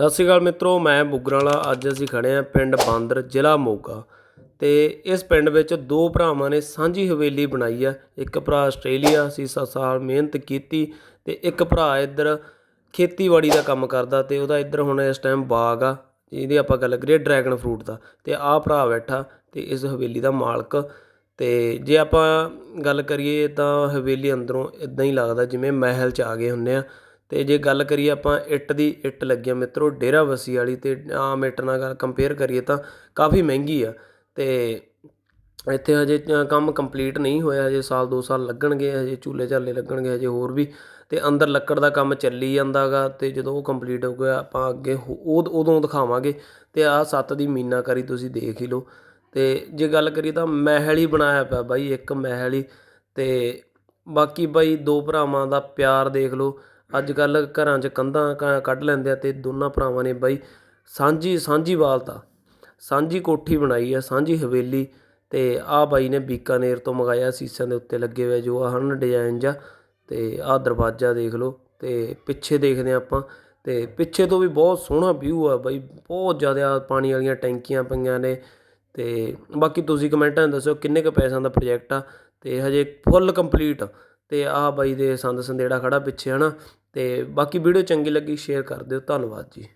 ਸਤਿ ਸ਼੍ਰੀ ਅਕਾਲ ਮਿੱਤਰੋ, ਮੈਂ ਬੁੱਗਰਾਂ ਅੱਜ ਅਸੀਂ ਖੜੇ ਆ ਪਿੰਡ ਬਾਂਦਰ, ਜ਼ਿਲ੍ਹਾ ਮੋਗਾ। ਤੇ ਇਸ ਪਿੰਡ ਵਿੱਚ ਦੋ ਭਰਾਵਾਂ ਨੇ ਸਾਂਝੀ ਹਵੇਲੀ ਬਣਾਈ ਆ। ਇੱਕ ਭਰਾ ਆਸਟ੍ਰੇਲੀਆ ਸੀ 7 ਸਾਲ ਮਿਹਨਤ ਕੀਤੀ ਤੇ ਇੱਕ ਭਰਾ ਇੱਧਰ ਖੇਤੀਬਾੜੀ ਦਾ ਕੰਮ ਕਰਦਾ ਤੇ ਉਹਦਾ ਇੱਧਰ ਹੁਣ ਇਸ ਟਾਈਮ ਬਾਗ ਆ। ਜਿਹਦੀ ਆਪਾਂ ਗੱਲ ਕਰੀਏ ਡਰੈਗਨ ਫਰੂਟ ਦਾ। ਤੇ ਆਹ ਭਰਾ ਬੈਠਾ ਤੇ ਇਸ ਹਵੇਲੀ ਦਾ ਮਾਲਕ। ਤੇ ਜੇ ਆਪਾਂ ਗੱਲ ਕਰੀਏ ਤਾਂ ਹਵੇਲੀ ਅੰਦਰੋਂ ਇਦਾਂ ਹੀ ਲੱਗਦਾ ਜਿਵੇਂ ਮਹਿਲ 'ਚ ਆ ਗਏ ਹੁੰਨੇ ਆ। ਅਤੇ ਜੇ ਗੱਲ ਕਰੀਏ ਆਪਾਂ ਇੱਟ ਦੀ, ਇੱਟ ਲੱਗੀ ਆ ਮਿੱਤਰੋ ਡੇਰਾਬੱਸੀ ਵਾਲੀ ਅਤੇ ਆਮ ਇੱਟ ਨਾਲ ਕੰਪੇਅਰ ਕਰੀਏ ਤਾਂ ਕਾਫੀ ਮਹਿੰਗੀ ਆ ਅਤੇ ਇੱਥੇ ਹਜੇ ਕੰਮ ਕੰਪਲੀਟ ਨਹੀਂ ਹੋਇਆ, ਹਜੇ ਸਾਲ ਦੋ ਸਾਲ ਲੱਗਣਗੇ, ਹਜੇ ਝੂਲੇ ਝਾਲੇ ਲੱਗਣਗੇ, ਹਜੇ ਹੋਰ ਵੀ ਅਤੇ ਅੰਦਰ ਲੱਕੜ ਦਾ ਕੰਮ ਚੱਲੀ ਜਾਂਦਾ ਗਾ ਅਤੇ ਜਦੋਂ ਉਹ ਕੰਪਲੀਟ ਹੋ ਗਿਆ ਆਪਾਂ ਅੱਗੇ ਹੋ- ਉਹ, ਉਦੋਂ ਦਿਖਾਵਾਂਗੇ ਤੇ ਆਹ ਸੱਤ ਦੀ ਮੀਨਾਕਾਰੀ ਤੁਸੀਂ ਦੇਖ ਹੀ ਲਓ। ਅਤੇ ਜੇ ਗੱਲ ਕਰੀਏ ਤਾਂ ਮਹਿਲ ਹੀ ਬਣਾਇਆ ਪਿਆ ਬਾਈ, ਇੱਕ ਮਹਿਲ ਹੀ ਅਤੇ ਬਾਕੀ ਬਾਈ ਦੋ ਭਰਾਵਾਂ ਦਾ ਪਿਆਰ ਦੇਖ ਲਓ ਅੱਜ ਕੱਲ੍ਹ ਘਰਾਂ 'ਚ ਕੰਧਾਂ ਕ- ਕੱਢ ਲੈਂਦੇ ਆ ਅਤੇ ਦੋਨਾਂ ਭਰਾਵਾਂ ਨੇ ਬਾਈ ਸਾਂਝੀ ਸਾਂਝੀ ਵਾਲਤਾ ਸਾਂਝੀ ਕੋਠੀ ਬਣਾਈ ਆ, ਸਾਂਝੀ ਹਵੇਲੀ ਅਤੇ ਆਹ ਬਾਈ ਨੇ ਬੀਕਾਨੇਰ ਤੋਂ ਮੰਗਾਇਆ ਸੀਸਾਂ ਦੇ ਉੱਤੇ ਲੱਗੇ ਹੋਏ ਜੋ ਆਹ ਹਨ ਡਿਜ਼ਾਇਨ ਜਾਂ ਅਤੇ ਆਹ ਦਰਵਾਜ਼ਾ ਦੇਖ ਲਓ ਅਤੇ ਪਿੱਛੇ ਦੇਖਦੇ ਹਾਂ ਆਪਾਂ ਅਤੇ ਪਿੱਛੇ ਤੋਂ ਵੀ ਬਹੁਤ ਸੋਹਣਾ ਵਿਊ ਆ ਬਾਈ, ਬਹੁਤ ਜ਼ਿਆਦਾ ਪਾਣੀ ਵਾਲੀਆਂ ਟੈਂਕੀਆਂ ਪਈਆਂ ਨੇ ਅਤੇ ਬਾਕੀ ਤੁਸੀਂ ਕਮੈਂਟਾਂ 'ਚ ਦੱਸਿਓ ਕਿੰਨੇ ਕੁ ਪੈਸਿਆਂ ਦਾ ਪ੍ਰੋਜੈਕਟ ਆ ਅਤੇ ਹਜੇ ਫੁੱਲ ਕੰਪਲੀਟ ਅਤੇ ਆਹ ਬਾਈ ਦੇ ਸੰਦ ਸੰਦੇੜਾ ਖੜ੍ਹਾ ਪਿੱਛੇ ਹੈ ਨਾ ਅਤੇ ਬਾਕੀ ਵੀਡੀਓ ਚੰਗੀ ਲੱਗੀ ਸ਼ੇਅਰ ਕਰ ਦਿਓ, ਧੰਨਵਾਦ ਜੀ।